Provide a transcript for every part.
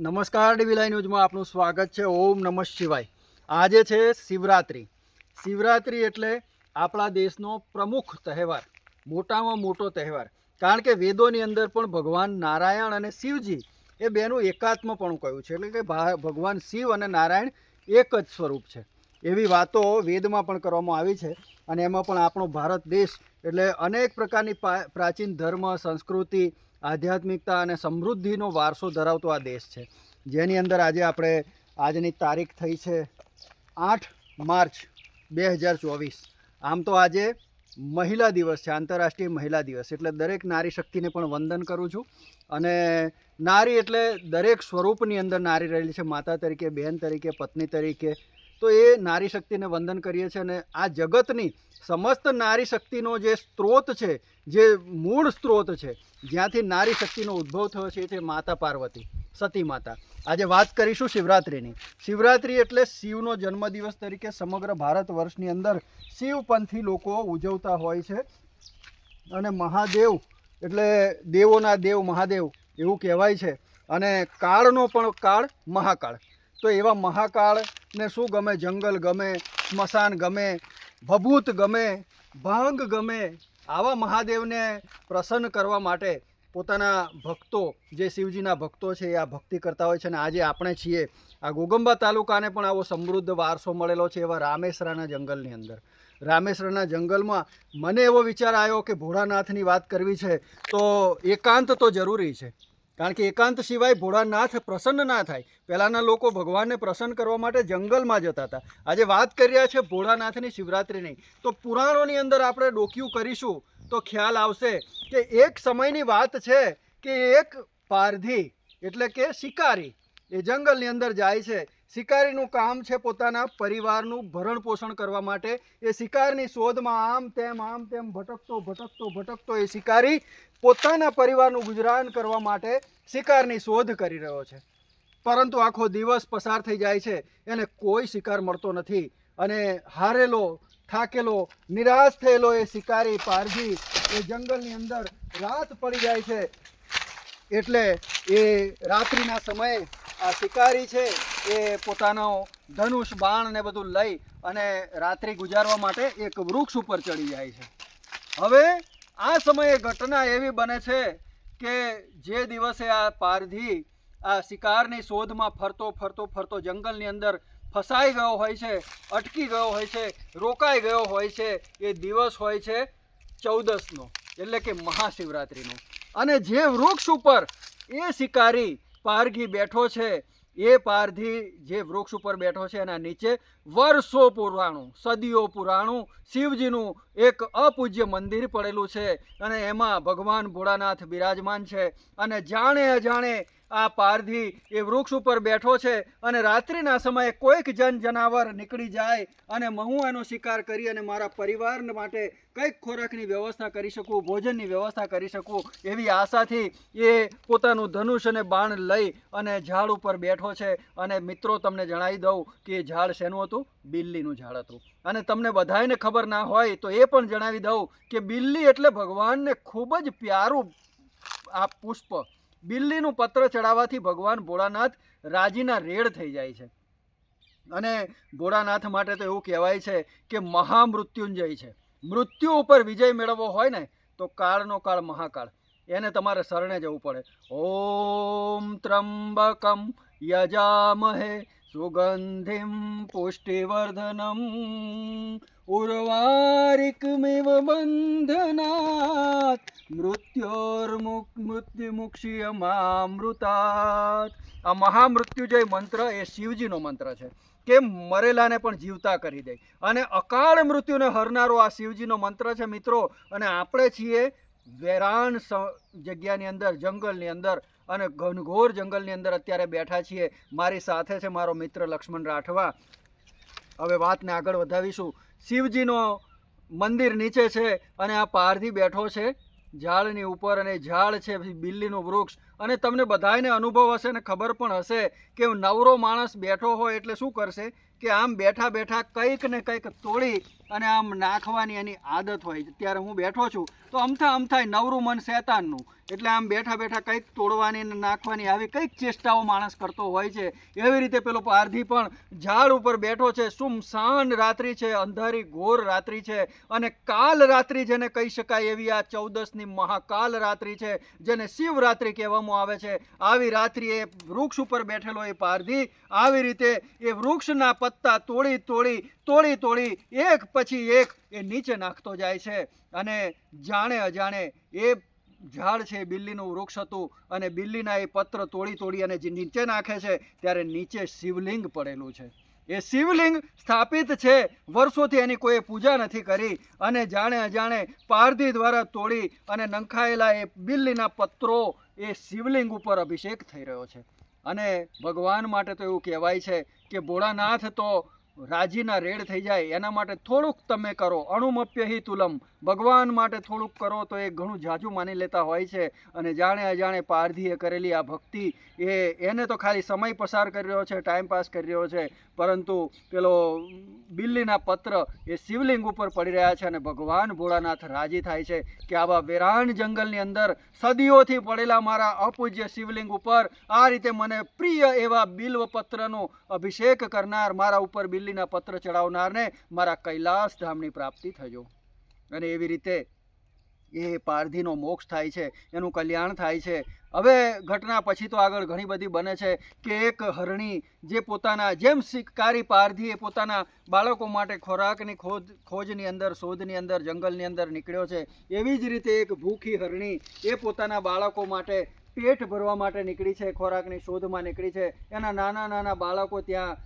નમસ્કાર ડીવીલાઈ ન્યૂઝમાં આપનું સ્વાગત છે. ઓમ નમઃ શિવાય. આજે છે શિવરાત્રિ. શિવરાત્રિ એટલે આપણા દેશનો પ્રમુખ તહેવાર, મોટામાં મોટો તહેવાર. કારણ કે વેદોની અંદર પણ ભગવાન નારાયણ અને શિવજી એ બેનું એકાત્મપણું કહ્યું છે. એટલે કે ભગવાન શિવ અને નારાયણ એક જ સ્વરૂપ છે. એવી વાતો વેદમાં પણ કરવામાં આવી છે અને એમાં પણ આપણો ભારત દેશ એટલે અનેક પ્રકારની પ્રાચીન ધર્મ, સંસ્કૃતિ આધ્યાત્મિકતા અને સમૃદ્ધિનો વારસો ધરાવતો આ દેશ છે. જેની અંદર આજે આપણે આજની તારીખ થઈ છે આઠ માર્ચ બે હજાર ચોવીસ. આમ તો આજે મહિલા દિવસ છે, આંતરરાષ્ટ્રીય મહિલા દિવસ, એટલે દરેક નારી શક્તિને પણ વંદન કરું છું. અને નારી એટલે દરેક સ્વરૂપની અંદર નારી રહેલી છે, માતા તરીકે બહેન તરીકે, પત્ની તરીકે. તો એ નારી શક્તિને વંદન કરીએ છીએ અને આ જગતની સમસ્ત નારી શક્તિનો જે સ્ત્રોત છે, જે મૂળ સ્ત્રોત છે, જ્યાંથી નારી શક્તિનો ઉદ્ભવ થયો છે છે માતા પાર્વતી, સતી માતા. આજે વાત કરીશું શિવરાત્રિની. શિવરાત્રિ એટલે શિવનો જન્મદિવસ તરીકે સમગ્ર ભારત વર્ષની અંદર શિવપંથી લોકો ઉજવતા હોય છે. અને મહાદેવ એટલે દેવોના દેવ મહાદેવ એવું કહેવાય છે. અને કાળનો પણ કાળ મહાકાળ. તો એવા મહાકાળને શું ગમે જંગલ ગમે, સ્મશાન ગમે, ભભૂત ગમે, ભાંગ ગમે, આવા મહાદેવને પ્રસન્ન કરવા માટે પોતાના ભક્તો, જે શિવજીના ભક્તો છે, એ આ ભક્તિ કરતા હોય છે અને આજે આપણે છીએ આ ગોગંબા તાલુકાને પણ આવો સમૃદ્ધ વારસો મળેલો છે એવા રામેશ્વરાના જંગલની અંદર. રામેશ્વરના જંગલમાં મને એવો વિચાર આવ્યો કે ભોળાનાથની વાત કરવી છે, તો એકાંત તો જરૂરી છે. કારણ કે એકાંત સિવાય ભોળાનાથ પ્રસન્ન ના થાય. પહેલાંના લોકો ભગવાનને પ્રસન્ન કરવા માટે જંગલમાં જતા હતા. આજે વાત કરી રહ્યા છે ભોળાનાથની શિવરાત્રિની. તો પુરાણોની અંદર આપણે ડોક્યું કરીશું, તો ખ્યાલ આવશે કે એક સમયની વાત છે કે એક પારધી, એટલે કે શિકારી, એ જંગલની અંદર જાય છે. શિકારીનું કામ છે પોતાના પરિવારનું ભરણ પોષણ કરવા માટે. એ શિકારની શોધમાં આમ તેમ આમ તેમ ભટકતો ભટકતો ભટકતો એ શિકારી પોતાના પરિવારનું ગુજરાન કરવા માટે શિકારની શોધ કરી રહ્યો છે. પરંતુ આખો દિવસ પસાર થઈ જાય છે. એને કોઈ શિકાર મળતો નથી. અને હારેલો, થાકેલો, નિરાશ થયેલો એ શિકારી પારજી એ જંગલની અંદર રાત પડી જાય છે. એટલે એ રાત્રિના સમયે આ શિકારી છે એ પોતાનો ધનુષ, બાણ ને બધું લઈ અને રાત્રિ ગુજારવા માટે એક વૃક્ષ ઉપર ચડી જાય છે. હવે આ સમયે ઘટના એવી બને છે કે જે દિવસે આ પારધી આ શિકારની શોધમાં ફરતો ફરતો ફરતો જંગલની અંદર ફસાઈ ગયો હોય છે, અટકી ગયો હોય છે, રોકાઈ ગયો હોય છે, એ દિવસ હોય છે ચૌદસનો, એટલે કે મહાશિવરાત્રિનો. અને જે વૃક્ષ ઉપર એ શિકારી પારઘી બેઠો છે. એ પારધી જે વૃક્ષ ઉપર બેઠો છે એના નીચે વર્ષો પુરાણું, સદીઓ પુરાણું, શિવજીનું એક અપૂજ્ય મંદિર પડેલું છે અને એમાં ભગવાન ભોળાનાથ બિરાજમાન છે અને જાણે અજાણે આ પારધી એ વૃક્ષ ઉપર બેઠો છે અને રાત્રિના સમયે કોઈક જન જનાવર નીકળી જાય અને હું એનો શિકાર કરી અને મારા પરિવાર માટે કંઈક ખોરાકની વ્યવસ્થા કરી શકું, ભોજનની વ્યવસ્થા કરી શકું એવી આશાથી એ પોતાનું ધનુષ અને બાણ લઈ અને ઝાડ ઉપર બેઠો છે. અને મિત્રો, તમને જણાવી દઉં કે એ ઝાડ શેનું હતું? બિલ્લીનું ઝાડ હતું. અને તમને બધાને ખબર ના હોય તો એ પણ જણાવી દઉં કે બિલ્લી એટલે ભગવાનને ખૂબ જ પ્યારું આ પુષ્પ. બિલ્લીનું પત્ર ચડાવવાથી ભગવાન ભોળાનાથ રાજીના રેડ થઈ જાય છે. અને ભોળાનાથ માટે તો એવું કહેવાય છે કે મહામૃત્યુંજય છે. મૃત્યુ ઉપર વિજય મેળવવો હોય ને, તો કાળનો કાળ મહાકાળ. એને તમારે શરણે જવું પડે. ઓમ ત્રંબકમ યજામહે સુગંધિમ પુષ્ટિવર્ધનમ ઉર્વારિકમિવ બંધનાત મૃત્યોર્મુક મૃત્યુમુક્ષીયમામૃતાત આ મહામૃત્યુજય મંત્ર એ શિવજીનો મંત્ર છે, કે મરેલાને પણ જીવતા કરી દે. અને અકાળ મૃત્યુને હરનારો આ શિવજીનો મંત્ર છે, મિત્રો. અને આપણે છીએ વેરાન જગ્યાની અંદર, જંગલની અંદર. અને ઘનઘોર જંગલની અંદર અત્યારે બેઠા છીએ. મારી સાથે છે મારો મિત્ર લક્ષ્મણ રાઠવા. હવે વાતને આગળ વધાવીશું. શિવજીનો મંદિર નીચે છે અને આ પારધી બેઠો છે ઝાડની ઉપર અને ઝાડ છે બિલ્લીનું વૃક્ષ. અને તમને બધાયને અનુભવ હશે ને ખબર પણ હશે કે નવરો માણસ બેઠો હોય એટલે શું કરશે? કે આમ બેઠા બેઠા કંઈક ને કંઈક તોડી અને આમ નાખવાની એની આદત હોય છે. ત્યારે હું બેઠો છું તો અમથા અમથાય નવરું મન શેતાનનું. એટલે આમ બેઠા બેઠા કંઈક તોડવાની ને નાખવાની આવી કંઈક ચેષ્ટાઓ માણસ કરતો હોય છે. એવી રીતે પેલો પારધી પણ ઝાડ ઉપર બેઠો છે. સુમસાન રાત્રિ છે, અંધારી ઘોર રાત્રિ છે અને કાલ રાત્રિ જેને કહી શકાય એવી આ ચૌદસની મહાકાલ રાત્રિ છે, જેને શિવરાત્રિ કહેવામાં આવે છે. આવી રાત્રિ એ વૃક્ષ ઉપર બેઠેલો એ પારધી આવી રીતે એ વૃક્ષના પત્તા તોડી તોડી તોડી તોડી એક પછી એક એ નીચે નાખતો જાય છે અને જાણે અજાણે એ ઝાડ છે બિલ્લીનું વૃક્ષ હતું અને બિલ્લીના એ પત્ર તોડી તોડી અને જે નીચે નાખે છે ત્યારે નીચે શિવલિંગ પડેલું છે. એ શિવલિંગ સ્થાપિત છે, વર્ષોથી એની કોઈ પૂજા નથી કરી અને જાણે અજાણે પારધી દ્વારા તોડી અને નંખાયેલા એ બિલ્લીના પત્રો એ શિવલિંગ ઉપર અભિષેક થઈ રહ્યો છે. અને ભગવાન માટે તો એવું કહેવાય છે કે ભોળાનાથ તો રાજીના રેડ થઈ જાય, એના માટે થોડુંક તમે કરો. અણુમપ્ય હિ તુલમ. ભગવાન માટે થોડુંક કરો તો એ ઘણું જાજુ માની લેતા હોય છે. અને જાણે અજાણે પારધીએ કરેલી આ ભક્તિ એ એને તો ખાલી સમય પસાર કરી રહ્યો છે, ટાઈમ પાસ કરી રહ્યો છે. પરંતુ પેલો બિલ્લીના પત્ર એ શિવલિંગ ઉપર પડી રહ્યા છે અને ભગવાન ભોળાનાથ રાજી થાય છે કે આવા વેરાન જંગલની અંદર સદીઓથી પડેલા મારા અપૂજ્ય શિવલિંગ ઉપર આ રીતે મને પ્રિય એવા બિલ્વ પત્રનો અભિષેક કરનાર મારા ઉપર બિલ્લીના પત્ર ચડાવનારને મારા કૈલાસ ધામની પ્રાપ્તિ થજો. અને એવી રીતે એ પારધીનો મોક્ષ થાય છે, એનું કલ્યાણ થાય છે. હવે ઘટના પછી તો આગળ ઘણી બધી બને છે કે એક હરણી જે પોતાના, જેમ શિકારી પારધી એ પોતાના બાળકો માટે ખોરાકની ખોજ, ખોજની અંદર, શોધની અંદર, જંગલની અંદર નીકળ્યો છે, એવી જ રીતે એક ભૂખી હરણી એ પોતાના બાળકો માટે પેટ ભરવા માટે નીકળી છે, ખોરાકની શોધમાં નીકળી છે. એના નાના નાના બાળકો ત્યાં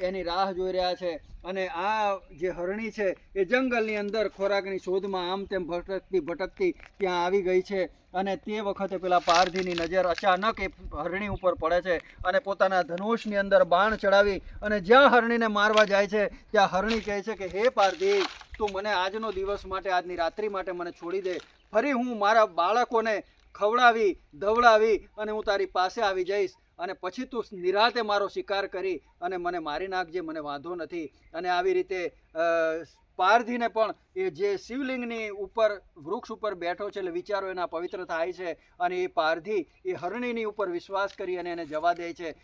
એની રાહ જોઈ રહ્યા છે અને આ જે હરણી છે એ જંગલની અંદર ખોરાકની શોધમાં આમ તેમ ભટકતી ભટકતી ત્યાં આવી ગઈ છે અને તે વખતે પેલા પારધીની નજર અચાનક એ હરણી ઉપર પડે છે અને પોતાના ધનુષની અંદર બાણ ચડાવી અને જ્યાં હરણીને મારવા જાય છે, ત્યાં હરણી કહે છે કે, હે પારધી, તું મને આજનો દિવસ માટે, આજની રાત્રિ માટે મને છોડી દે. ફરી હું મારા બાળકોને ખવડાવી ધવડાવી અને હું તારી પાસે આવી જઈશ. અને પછી તું નિરાતે મારો શિકાર કરી અને મને મારી નાખજે, મને વાંધો નથી. અને આવી રીતે પારધીને પણ એ જે શિવલિંગની ઉપર, વૃક્ષ ઉપર બેઠો છે એટલે વિચારો એના પવિત્ર થાય છે. અને એ પારધી, એ હરણીની ઉપર વિશ્વાસ કરી અને એને જવા દે છે.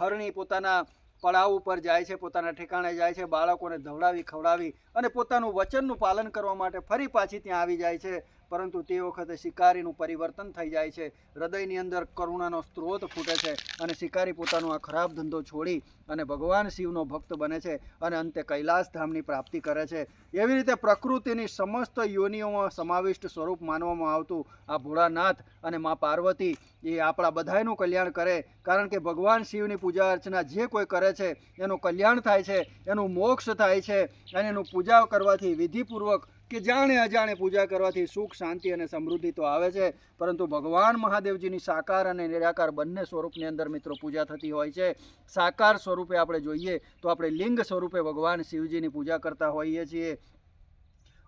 હરણી પોતાના પડાવ ઉપર જાય છે, પોતાના ઠેકાણે જાય છે, બાળકોને ધવડાવી ખવડાવી અને પોતાનું વચનનું પાલન કરવા માટે ફરી પાછી ત્યાં આવી જાય છે. પરંતુ તે વખતે શિકારીનું પરિવર્તન થઈ જાય છે. હૃદયની અંદર કરુણાનો સ્ત્રોત ફૂટે છે અને શિકારી પોતાનો આ ખરાબ ધંધો છોડી અને ભગવાન શિવનો ભક્ત બને છે અને અંતે કૈલાસ ધામની પ્રાપ્તિ કરે છે. એવી રીતે પ્રકૃતિની સમસ્ત યોનિઓમાં સમાવિષ્ટ સ્વરૂપ માનવામાં આવતું આ ભોળાનાથ અને મા પાર્વતી એ આપણા બધાયનું કલ્યાણ કરે. કારણ કે ભગવાન શિવની પૂજા અર્ચના જે કોઈ કરે છે, એનું કલ્યાણ થાય છે, એનું મોક્ષ થાય છે અને એનું પૂજા કરવાથી વિધિપૂર્વક કે જાણે અજાણે પૂજા કરવાથી સુખ, શાંતિ અને સમૃદ્ધિ તો આવે છે, પરંતુ ભગવાન મહાદેવજીની સાકાર અને નિરાકાર બંને સ્વરૂપની અંદર મિત્રો પૂજા થતી હોય છે. સાકાર સ્વરૂપે આપણે જોઈએ તો આપણે લિંગ સ્વરૂપે ભગવાન શિવજીની પૂજા કરતા હોઈએ છીએ.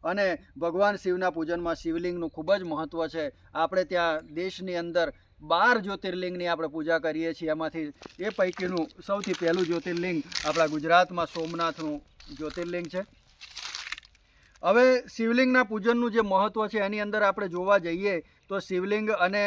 અને ભગવાન શિવના પૂજનમાં શિવલિંગનું ખૂબ જ મહત્ત્વ છે. આપણે ત્યાં દેશની અંદર બાર જ્યોતિર્લિંગની આપણે પૂજા કરીએ છીએ. એમાંથી એ પૈકીનું સૌથી પહેલું જ્યોતિર્લિંગ આપણા ગુજરાતમાં સોમનાથનું જ્યોતિર્લિંગ છે. હવે શિવલિંગના પૂજનનું જે મહત્ત્વ છે, એની અંદર આપણે જોવા જઈએ તો શિવલિંગ અને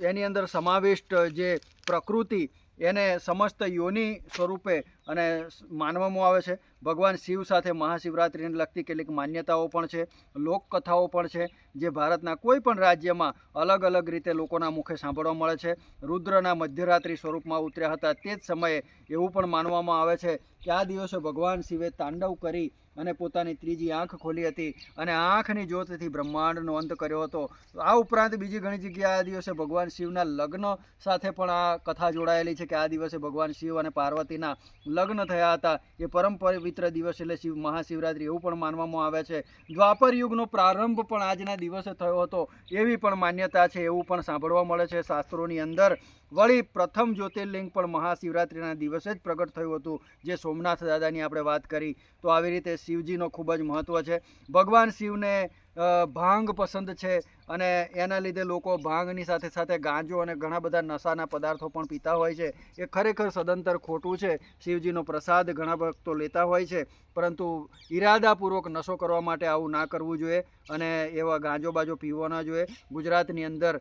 એની અંદર સમાવિષ્ટ જે પ્રકૃતિ, એને સમસ્ત યોની સ્વરૂપે અને માનવામાં આવે છે. ભગવાન શિવ સાથે મહાશિવરાત્રિને લગતી કેટલીક માન્યતાઓ પણ છે, લોકકથાઓ પણ છે, જે ભારતના કોઈ પણ રાજ્યમાં અલગ અલગ રીતે લોકોના મુખે સાંભળવા મળે છે. રુદ્રના મધ્યરાત્રિ સ્વરૂપમાં ઉતર્યા હતા તે જ સમયે એવું પણ માનવામાં આવે છે કે આ દિવસે ભગવાન શિવે તાંડવ કરી અને પોતાની ત્રીજી આંખ ખોલી હતી અને આંખની જ્યોતથી બ્રહ્માંડનો અંત કર્યો હતો. આ ઉપરાંત બીજી ઘણી જગ્યાએ આ દિવસે ભગવાન શિવના લગ્ન સાથે પણ આ કથા જોડાયેલી છે કે આ દિવસે ભગવાન શિવ અને પાર્વતીના લગ્ન થયા હતા. એ પરમ પવિત્ર દિવસ એટલે શિવ મહાશિવરાત્રિ એવું પણ માનવામાં આવે છે. દ્વાપર યુગનો પ્રારંભ પણ આજના દિવસે થયો હતો. એવી પણ માન્યતા છે એવું પણ સાંભળવા મળે છે. શાસ્ત્રોની અંદર વળી પ્રથમ જ્યોતિર્લિંગ પણ મહાશિવરાત્રિના દિવસે જ પ્રગટ થયું હતું, જે સોમનાથ દાદાની આપણે વાત કરી. તો આવી રીતે શિવજીનો ખૂબ જ મહત્ત્વ છે. ભગવાન શિવને ભાંગ પસંદ છે અને એના લીધે લોકો ભાંગની સાથે સાથે ગાંજો અને ઘણા બધા નશાના પદાર્થો પણ પીતા હોય છે. એ ખરેખર સદંતર ખોટું છે. શિવજીનો પ્રસાદ ઘણા ભક્તો લેતા હોય છે. પરંતુ ઈરાદાપૂર્વક નશો કરવા માટે આવું ના કરવું જોઈએ અને એવા ગાંજો બાજો પીવો ના જોઈએ. ગુજરાતની અંદર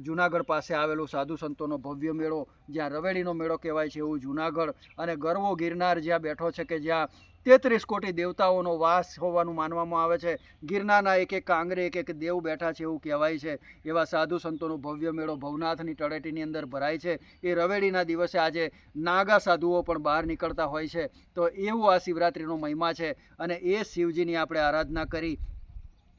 જુનાગઢ પાસે આવેલું સાધુ સંતોનો ભવ્ય મેળો, જ્યાં રવેડીનો મેળો કહેવાય છે એવું જુનાગઢ અને ગરવો ગિરનાર જ્યાં બેઠો છે કે જ્યાં તેત્રીસ કોટી દેવતાઓનો વાસ હોવાનું માનવામાં આવે છે. ગિરનારના એક એક કાંગરે એક એક દેવ બેઠા છે એવું કહેવાય છે. એવા સાધુ સંતોનો ભવ્ય મેળો ભવનાથની તળેટીની અંદર ભરાય છે. એ રવેડીના દિવસે આજે નાગા સાધુઓ પણ બહાર નીકળતા હોય છે. તો એવું આ શિવરાત્રિનો મહિમા છે અને એ શિવજીની આપણે આરાધના કરી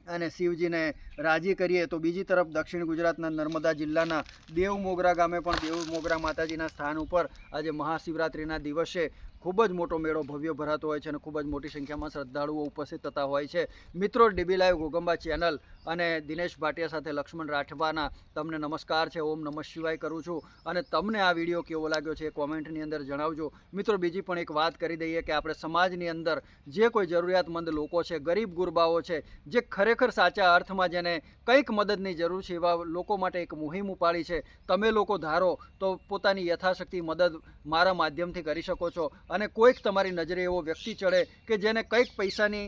અને શિવજીને રાજી કરીએ તો બીજી તરફ દક્ષિણ ગુજરાતના નર્મદા જિલ્લાના દેવ મોગરા ગામે પણ દેવ મોગરા માતાજીના સ્થાન ઉપર આજે મહાશિવરાત્રિના દિવસે ખૂબ જ મોટો મેળો ભવ્ય ભરાતો હોય છે અને ખૂબ જ મોટી સંખ્યામાં શ્રદ્ધાળુઓ ઉપસ્થિત થતા હોય છે. મિત્રો, ડીબી લાઈવ ગોગંબા ચેનલ અને દિનેશ ભાટિયા સાથે લક્ષ્મણ રાઠવાના તમને નમસ્કાર છે. ઓમ નમઃ શિવાય કરું છું અને તમને આ વીડિયો કેવો લાગ્યો છે એ કોમેન્ટની અંદર જણાવજો. મિત્રો, બીજી પણ એક વાત કરી દઈએ કે આપણે સમાજની અંદર જે કોઈ જરૂરિયાતમંદ લોકો છે, ગરીબ ગુરબાઓ છે, જે ખરેખર સાચા અર્થમાં જેને કંઈક મદદની જરૂર છે એવા લોકો માટે એક મુહિમ ઉપાડી છે. તમે લોકો ધારો તો પોતાની યથાશક્તિ મદદ મારા માધ્યમથી કરી શકો છો. અને કોઈક તમારી નજરે એવો વ્યક્તિ ચડે કે જેને કંઈક પૈસાની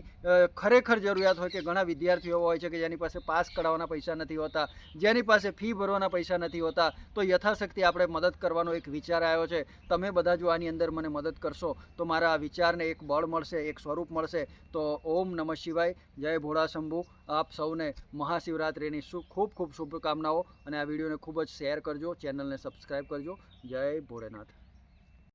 ખરેખર જરૂરિયાત હોય કે ઘણા વિદ્યાર્થીઓ હોય છે કે જેની પાસે પાસ કઢાવવાના પૈસા નથી હોતા, જેની પાસે ફી ભરવાના પૈસા નથી હોતા, તો યથાશક્તિ આપણે મદદ કરવાનો એક વિચાર આવ્યો છે. તમે બધા જો આની અંદર મને મદદ કરશો, તો મારા આ વિચારને એક બળ મળશે, એક સ્વરૂપ મળશે. તો ઓમ નમઃ શિવાય. જય ભોળા શંભુ આપ સૌને મહાશિવરાત્રિની શુ ખૂબ ખૂબ શુભકામનાઓ. અને આ વિડીયોને ખૂબ જ શેર કરજો. ચેનલને સબસ્ક્રાઈબ કરજો. જય ભોળેનાથ.